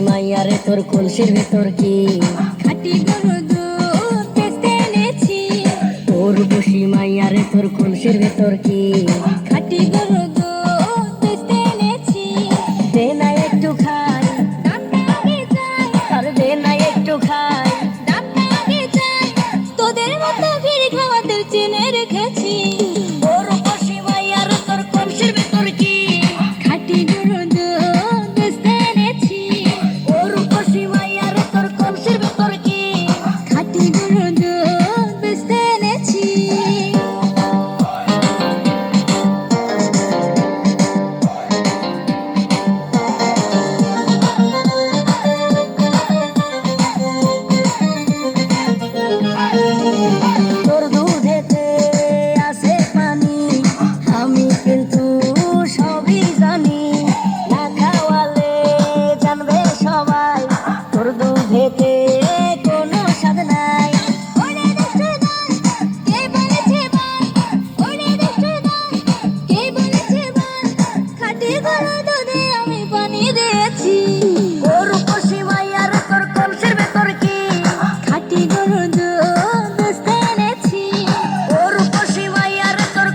মাইয়ারে তোর কলসির ভেতর কি? খাটি গরু দুধ এনেছি। তোর বসি মাইয়ারে তোর কলসির ভেতর কি? নদী গলা দুধে আমি পানি দিয়েছি। ওর পশি মাইয়ার তোর কলসের ভেতর কি? খাটি গরুর দুধ দুস্তে এনেছি। ওর পশি মাইয়ার তোর